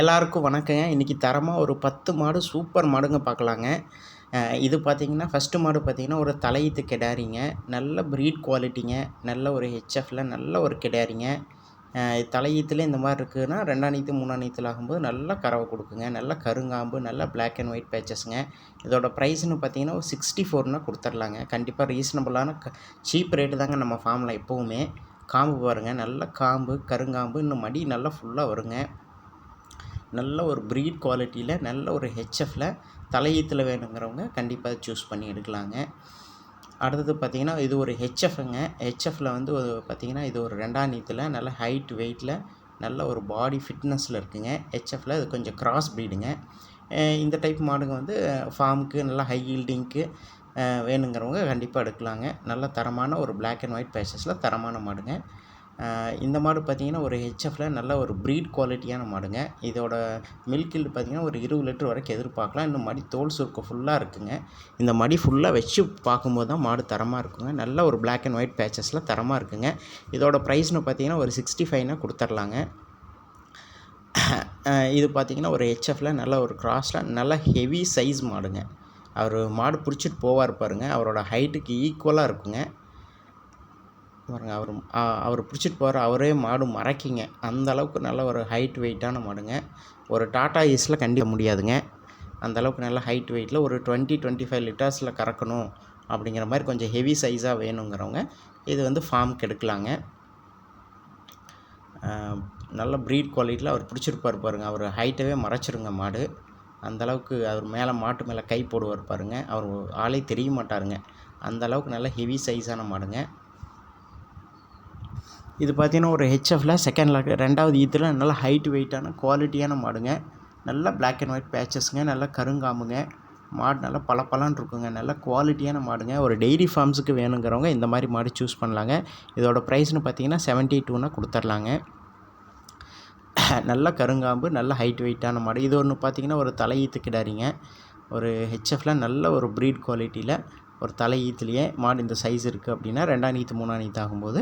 எல்லாருக்கும் வணக்கங்க. இன்றைக்கி தரமாக ஒரு பத்து மாடு சூப்பர் மாடுங்க பார்க்கலாங்க இது பார்த்திங்கன்னா ஃபஸ்ட்டு மாடு பார்த்திங்கன்னா ஒரு தலையீத்து கிடாரிங்க. நல்ல ப்ரீட் குவாலிட்டிங்க நல்ல ஒரு ஹெச்எஃப்பில் நல்ல ஒரு கிடாரிங்க. தலையீத்துல இந்த மாதிரி இருக்குதுன்னா ரெண்டாம் நீத்து மூணாம் நீத்தில் ஆகும்போது நல்லா கறவை கொடுக்குங்க. நல்ல கருங்காம்பு நல்லா பிளாக் அண்ட் ஒயிட் பேச்சஸ்ங்க இதோட ப்ரைஸ்னு பார்த்தீங்கன்னா ஒரு சிக்ஸ்டி ஃபோர்னா கொடுத்துர்லாங்க. கண்டிப்பாக ரீசனபுளான க சீப் ரேட்டு தாங்க நம்ம ஃபார்மில் எப்போவுமே. காம்பு பாருங்கள் நல்ல காம்பு கருங்காம்பு இன்னும் மடி நல்லா ஃபுல்லாக வருங்க. நல்ல ஒரு ப்ரீட் குவாலிட்டியில் நல்ல ஒரு ஹெச்எஃப்பில் தலையீத்தில் வேணுங்கிறவங்க கண்டிப்பாக சூஸ் பண்ணி எடுக்கலாங்க. அடுத்தது பார்த்திங்கன்னா இது ஒரு ஹெச்எஃப்ங்க ஹெச்எஃப்பில் வந்து ஒரு பார்த்திங்கன்னா இது ஒரு ரெண்டாம் நீத்தில் நல்ல ஹைட் வெயிட்டில் நல்ல ஒரு பாடி ஃபிட்னஸில் இருக்குங்க. ஹெச்எஃப்பில் இது கொஞ்சம் கிராஸ் ப்ரீடுங்க இந்த டைப் மாடுங்க வந்து ஃபார்முக்கு நல்லா ஹை ஹீல்டிங்க்கு வேணுங்கிறவங்க கண்டிப்பாக எடுக்கலாங்க. நல்ல தரமான ஒரு பிளாக் அண்ட் ஒயிட் பேசஸில் தரமான மாடுங்க. இந்த மாடு பார்த்திங்கன்னா ஒரு ஹெச்எஃப்பில் நல்ல ஒரு ப்ரீட் குவாலிட்டியான மாடுங்க. இதோட மில்க் இல்டு பார்த்திங்கன்னா ஒரு இருபது லிட்டர் வரைக்கும் எதிர்பார்க்கலாம். இன்னும் மடி தோல் சுருக்கம் ஃபுல்லாக இருக்குங்க. இந்த மடி ஃபுல்லாக வச்சு பார்க்கும்போது தான் மாடு தரமாக இருக்குங்க. நல்ல ஒரு பிளாக் அண்ட் ஒயிட் பேச்சஸில் தரமாக இருக்குங்க. இதோட ப்ரைஸ்னு பார்த்திங்கன்னா ஒரு சிக்ஸ்டி ஃபைவ்னா கொடுத்துர்லாங்க. இது பார்த்திங்கன்னா ஒரு ஹெச்எஃப்பில் நல்ல ஒரு கிராஸில் நல்ல ஹெவி சைஸ் மாடுங்க. அவர் மாடு பிடிச்சிட்டு போவார் பாருங்கள் அவரோட ஹைட்டுக்கு ஈக்குவலாக இருக்குங்க. பாருங்கள் அவர் அவர் பிடிச்சிட்டு போகிற அவரே மாடு மறைக்கிங்க. அந்த அளவுக்கு நல்ல ஒரு ஹைட் வெயிட்டான மாடுங்க. ஒரு டாட்டா ஏஸில் கண்டிக்க முடியாதுங்க. அந்த அளவுக்கு நல்ல ஹைட் வெயிட்டில் ஒரு டுவெண்ட்டி டுவெண்ட்டி ஃபைவ் லிட்டர்ஸில் கறக்கணும் அப்படிங்கிற மாதிரி கொஞ்சம் ஹெவி சைஸாக வேணுங்கிறவங்க இது வந்து ஃபார்முக்கு எடுக்கலாங்க. நல்ல ப்ரீட் குவாலிட்டியில் அவர் பிடிச்சிருப்பார் பாருங்கள் அவர் ஹைட்டவே மறைச்சிருங்க மாடு. அந்தளவுக்கு அவர் மேலே மாட்டு மேலே கை போடுவார் பாருங்கள் அவர் ஆளே தெரிய மாட்டாருங்க. அந்த அளவுக்கு நல்ல ஹெவி சைஸான மாடுங்க. இது பார்த்தீங்கன்னா ஒரு ஹெச்எஃப்பில் செகண்ட் லாக் ரெண்டாவது e இதில் நல்ல ஹைட் வெயிட்டான குவாலிட்டியான மாடுங்க. நல்லா பிளாக் அண்ட் ஒயிட் பேச்சஸ்ங்க நல்லா கருங்காமுங்க மாடு நல்லா பளபளன்னு இருக்குங்க. நல்ல குவாலிட்டியான மாடுங்க. ஒரு டெய்ரி ஃபார்ம்ஸுக்கு வேணுங்கிறவங்க இந்த மாதிரி மாடு சூஸ் பண்ணலாங்க. இதோட ப்ரைஸ்னு பார்த்தீங்கன்னா செவன்ட்டி டூனா கொடுத்துர்லாங்க நல்ல கருங்காம்பு நல்ல ஹைட் வெயிட்டான மாடு. இது ஒன்று பார்த்தீங்கன்னா ஒரு தலையீத்து கிடாரிங்க. ஒரு ஹெச்எஃப்பில் நல்ல ஒரு ப்ரீட் குவாலிட்டியில் ஒரு தலை ஈத்துலேயே மாடு இந்த சைஸ் இருக்குது அப்படின்னா ரெண்டாம் நீத்து மூணாம் நீத்து ஆகும்போது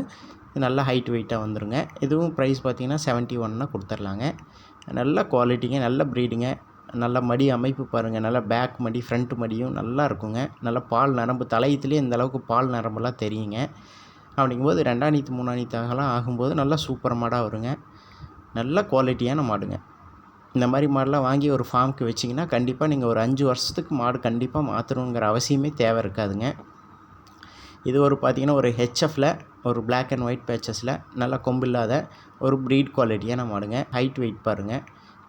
நல்லா ஹைட் வெயிட்டாக வந்துருங்க. இதுவும் ப்ரைஸ் பார்த்திங்கன்னா செவன்ட்டி ஒன்னா கொடுத்துர்லாங்க. நல்ல குவாலிட்டிங்க நல்ல ப்ரீடுங்க நல்ல மடி அமைப்பு பாருங்கள் நல்ல பேக் மடி ஃப்ரண்ட் மடியும் நல்லா இருக்குங்க. நல்ல பால் நரம்பு தலையத்துலேயே இந்த அளவுக்கு பால் நரம்பெல்லாம் தெரியுங்க. அப்படிங்கும்போது ரெண்டாம் நீத்து மூணாம் நீத்தாகலாம் ஆகும்போது நல்லா சூப்பர் மாடாக வருங்க. நல்ல குவாலிட்டியான மாடுங்க. இந்த மாதிரி மாடெலாம் வாங்கி ஒரு ஃபார்முக்கு வச்சிங்கன்னா கண்டிப்பாக நீங்கள் ஒரு அஞ்சு வருஷத்துக்கு மாடு கண்டிப்பாக மாற்றணுங்கிற அவசியமே தேவை இருக்காதுங்க. இது ஒரு பார்த்திங்கன்னா ஒரு ஹெச்எஃப்பில் ஒரு பிளாக் அண்ட் ஒயிட் பேச்சஸில் நல்லா கொம்பு இல்லாத ஒரு ப்ரீட் குவாலிட்டியான மாடுங்க ஹைட் வெயிட் பாருங்கள்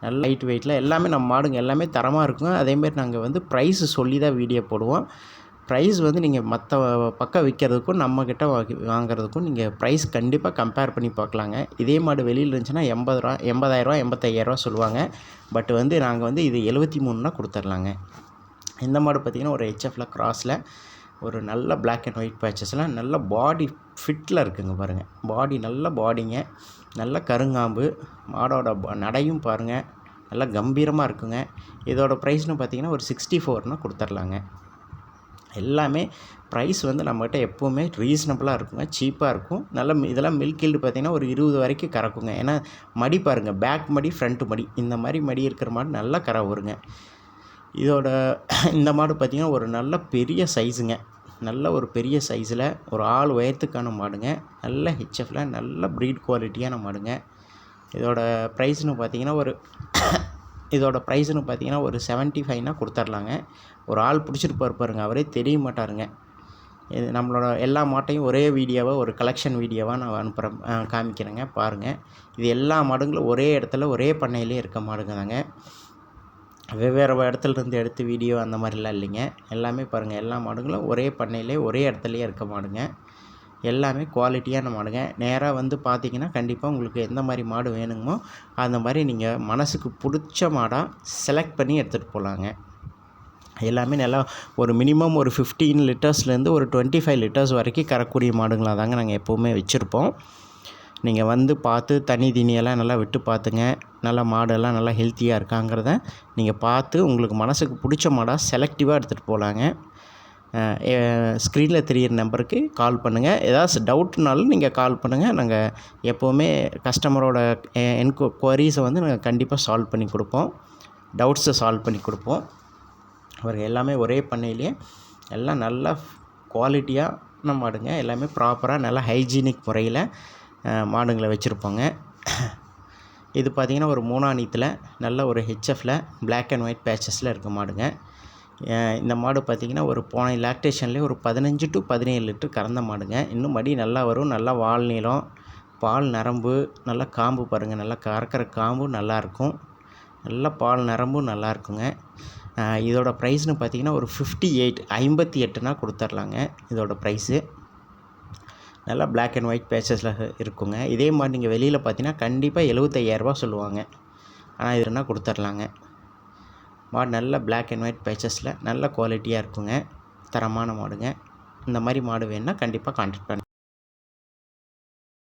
நல்ல ஹைட் வெயிட்டில் எல்லாமே நம்ம மாடுங்க எல்லாமே தரமாக இருக்குங்க. அதேமாரி நாங்கள் வந்து ப்ரைஸு சொல்லி தான் வீடியோ போடுவோம். ப்ரைஸ் வந்து நீங்கள் மற்ற பக்கம் விற்கிறதுக்கும் நம்மக்கிட்ட வாங்குறதுக்கும் நீங்கள் ப்ரைஸ் கண்டிப்பாக கம்பேர் பண்ணி பார்க்கலாங்க. இதே மாடு வெளியில் இருந்துச்சுன்னா எண்பது ரூபா எண்பதாயிரரூவா எண்பத்தையாயிரரூவா சொல்லுவாங்க. பட் வந்து நாங்கள் வந்து இது எழுபத்தி மூணுனா கொடுத்துர்லாங்க. இந்த மாடு பார்த்திங்கன்னா ஒரு ஹெச்எஃப்பில் க்ராஸில் ஒரு நல்ல பிளாக் அண்ட் ஒயிட் பேச்சஸ்லாம் நல்ல பாடி ஃபிட்டில் இருக்குங்க பாருங்கள் பாடி நல்ல பாடிங்க நல்ல கருங்காம்பு மாடோட நடையும் பாருங்கள் நல்லா கம்பீரமாக இருக்குங்க. இதோட ப்ரைஸ்னு பார்த்தீங்கன்னா ஒரு சிக்ஸ்டி ஃபோர்னு கொடுத்துர்லாங்க. எல்லாமே ப்ரைஸ் வந்து நம்மகிட்ட எப்போவுமே ரீசனபிளாக இருக்குங்க சீப்பாக இருக்கும். நல்ல இதெல்லாம் மில்க் ஈல்டு பார்த்திங்கன்னா ஒரு இருபது வரைக்கும் கறக்குங்க. ஏன்னா மடி பாருங்கள் பேக் மடி ஃப்ரண்ட் மடி இந்த மாதிரி மடி இருக்கிற மாதிரி நல்லா கரை வருங்க இதோட இந்த மாடு பார்த்திங்கன்னா ஒரு நல்ல பெரிய சைஸுங்க நல்ல ஒரு பெரிய சைஸில் ஒரு ஆள் உயரத்துக்கான மாடுங்க. நல்ல ஹெச்எஃப்பில் நல்ல ப்ரீட் குவாலிட்டியான மாடுங்க. இதோட ப்ரைஸ்னு பார்த்தீங்கன்னா ஒரு இதோட ப்ரைஸ்னு பார்த்தீங்கன்னா ஒரு செவன்ட்டி ஃபைவ்னால் கொடுத்துர்லாங்க. ஒரு ஆள் பிடிச்சிட்டு பாருங்க. அவரே தெரிய மாட்டாருங்க. இது நம்மளோட எல்லா மாட்டையும் ஒரே வீடியோவாக ஒரு கலெக்ஷன் வீடியோவாக நான் அனுப்புகிறேன் காமிக்கிறேங்க. பாருங்கள் இது எல்லா மாடுங்களும் ஒரே இடத்துல ஒரே பண்ணையிலே இருக்க மாடுங்க தாங்க வெவ்வேறு இடத்துலருந்து எடுத்து வீடியோ அந்த மாதிரிலாம் இல்லைங்க. எல்லாமே பாருங்கள் எல்லா மாடுங்களும் ஒரே பண்ணையிலே ஒரே இடத்துலையே இருக்க மாடுங்க. எல்லாமே குவாலிட்டியான மாடுங்க. நேராக வந்து பார்த்தீங்கன்னா கண்டிப்பாக உங்களுக்கு எந்த மாதிரி மாடு வேணுமோ அந்த மாதிரி நீங்கள் மனசுக்கு பிடிச்ச மாடாக செலக்ட் பண்ணி எடுத்துகிட்டு போகலாங்க எல்லாமே நல்லா ஒரு மினிமம் ஒரு ஃபிஃப்டீன் லிட்டர்ஸ்லேருந்து ஒரு டுவெண்ட்டி ஃபைவ் லிட்டர்ஸ் வரைக்கும் கறக்கூடிய மாடுங்களாக தாங்க நாங்கள் எப்போவுமே வச்சுருப்போம். நீங்கள் வந்து பார்த்து தனி தீனியெல்லாம் நல்லா விட்டு பார்த்துங்க. நல்லா மாடெல்லாம் நல்லா ஹெல்த்தியாக இருக்காங்கிறத நீங்கள் பார்த்து உங்களுக்கு மனசுக்கு பிடிச்ச மாடாக செலக்டிவாக எடுத்துகிட்டு போகலாங்க ஸ்க்ரீனில் தெரியிற நம்பருக்கு கால் பண்ணுங்கள் ஏதாவது டவுட்னாலும் நீங்கள் கால் பண்ணுங்கள் நாங்கள் எப்போவுமே கஸ்டமரோட என்கொ குவரிஸை வந்து நாங்கள் கண்டிப்பாக சால்வ் பண்ணி கொடுப்போம். டவுட்ஸை சால்வ் பண்ணி கொடுப்போம். அவருக்கு எல்லாமே ஒரே பண்ணையிலேயே எல்லாம் நல்லா குவாலிட்டியான மாடுங்க எல்லாமே ப்ராப்பராக நல்லா ஹைஜீனிக் முறையில் மாடுங்களை வச்சுருப்போங்க. இது பார்த்திங்கன்னா ஒரு மூணாணித்தில் நல்ல ஒரு ஹெச்எஃப்பில் பிளாக் அண்ட் ஒயிட் பேச்சஸில் இருக்க மாடுங்க. இந்த மாடு பார்த்திங்கன்னா ஒரு போன லாக்டேஷன்லேயே ஒரு பதினஞ்சு டு பதினேழு லிட்டர் கறந்த மாடுங்க. இன்னும் மடி நல்லா வரும். நல்லா வால் நீளம் பால் நரம்பு நல்லா காம்பு பாருங்கள் நல்லா கறக்கிற காம்பும் நல்லாயிருக்கும் நல்லா பால் நரம்பும் நல்லா இருக்குங்க. இதோடய இதோட ப்ரைஸ்னு பார்த்தீங்கன்னா ஒரு ஃபிஃப்டி எயிட் ஐம்பத்தி எட்டுனா கொடுத்துர்லாங்க. இதோட ப்ரைஸு நல்லா பிளாக் அண்ட் ஒயிட் பேச்சஸில் இருக்குங்க. இதே மாதிரி நீங்கள் வெளியில் பார்த்தீங்கன்னா கண்டிப்பாக எழுபத்தையாயிரரூபா சொல்லுவாங்க. ஆனால் இதுனா கொடுத்துர்லாங்க. மாடு நல்ல பிளாக் அண்ட் ஒயிட் பேச்சஸில் நல்ல குவாலிட்டியாக இருக்குங்க. தரமான மாடுங்க. இந்த மாதிரி மாடு வேணுன்னா கண்டிப்பாக கான்டாக்ட் பண்ணுங்கள்